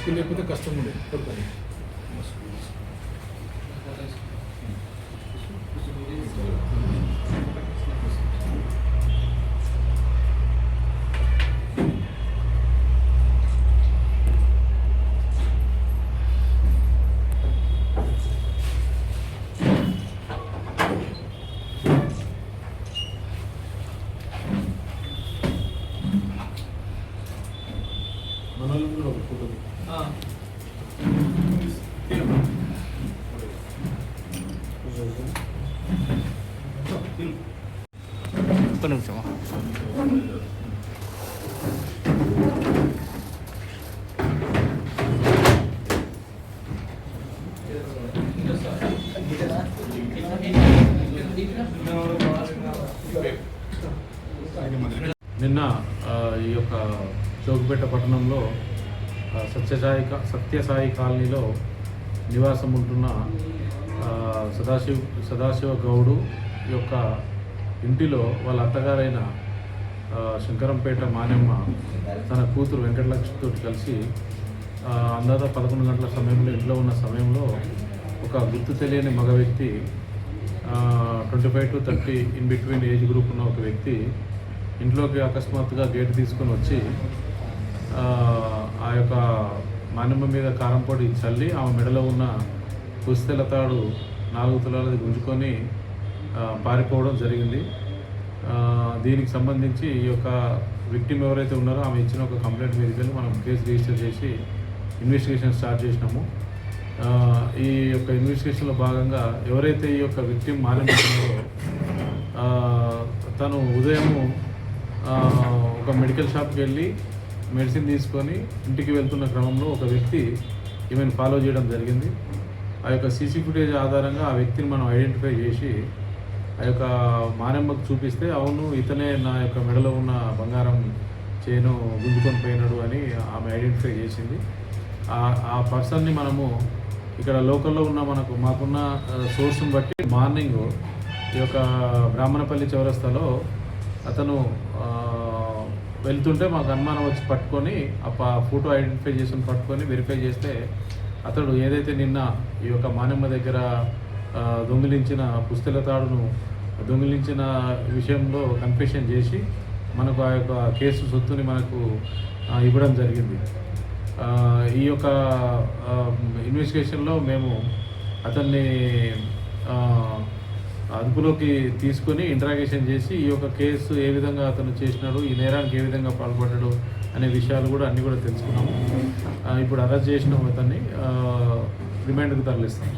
उसके लिए अभी तक మనల్ని కూడా ఒక ఫోటో ఆ. ఒక్క నిమిషమా నిన్న ఆ, ఈ యొక్క చౌకపేట పట్టణంలో సత్యసాయి సత్యసాయి కాలనీలో నివాసం ఉంటున్న సదాశివ్ సదాశివ సదాశివ గౌడు యొక్క ఇంటిలో వాళ్ళ అత్తగారైన శంకరంపేట మానెమ్మ తన కూతురు వెంకటలక్ష్మితో కలిసి అందాక పదకొండు గంటల సమయంలో ఇంట్లో ఉన్న సమయంలో ఒక గుర్తు తెలియని మగ వ్యక్తి twenty five to thirty in between age group ఉన్న ఒక వ్యక్తి ఇంట్లోకి అకస్మాత్తుగా గేట్ తీసుకొని వచ్చి ఆ, యొక్క మానమ్మ మీద కారం పొడి చల్లి ఆమె మెడలో ఉన్న పుస్తెల తాడు నాలుగు తులాలది గుంజుకొని పారిపోవడం జరిగింది. దీనికి సంబంధించి ఈ యొక్క విక్టిమ్ ఎవరైతే ఉన్నారో ఆమె ఇచ్చిన ఒక కంప్లైంట్ మీదకి వెళ్ళి మనం కేసు రిజిస్టర్ చేసి ఇన్వెస్టిగేషన్ స్టార్ట్ చేసినాము. ఈ యొక్క ఇన్వెస్టిగేషన్లో భాగంగా ఎవరైతే ఈ యొక్క విక్టిమ్ మారిపోతున్నారో తను ఉదయము ఒక మెడికల్ షాప్కి వెళ్ళి మెడిసిన్ తీసుకొని ఇంటికి వెళ్తున్న క్రమంలో ఒక వ్యక్తి ఈమెను ఫాలో చేయడం జరిగింది. ఆ యొక్క సీసీ ఫుటేజ్ ఆధారంగా ఆ వ్యక్తిని మనం ఐడెంటిఫై చేసి ఆ యొక్క మానమ్మకు చూపిస్తే అవును ఇతనే నా యొక్క మెడలో ఉన్న బంగారం చేను గుంజుకొని పోయినాడు అని ఆమె ఐడెంటిఫై చేసింది. ఆ పర్సన్ని మనము ఇక్కడ లోకల్లో ఉన్న మనకు మాకున్న సోర్స్ని బట్టి మార్నింగ్ ఈ యొక్క బ్రాహ్మణపల్లి చౌరస్తాలో అతను వెళ్తుంటే మాకు అనుమానం వచ్చి పట్టుకొని ఆ ఫోటో ఐడెంటిఫై చేసి పట్టుకొని వెరిఫై చేస్తే అతడు ఏదైతే నిన్న ఈ యొక్క మానమ్మ దగ్గర దొంగిలించిన పుస్తల తాడును దొంగిలించిన విషయంలో కన్ఫెషన్ చేసి మనకు ఆ యొక్క కేసు సొత్తుని మనకు ఇవ్వడం జరిగింది. ఈ యొక్క ఇన్వెస్టిగేషన్లో మేము అతన్ని అదుపులోకి తీసుకొని ఇంట్రాగేషన్ చేసి ఈ యొక్క కేసు ఏ విధంగా అతను చేసినాడు ఈ నేరానికి ఏ విధంగా పాల్పడ్డాడు అనే విషయాలు కూడా అన్నీ కూడా తెలుసుకున్నాము. ఇప్పుడు అరెస్ట్ చేసిన అతన్ని రిమాండ్కి తరలిస్తాం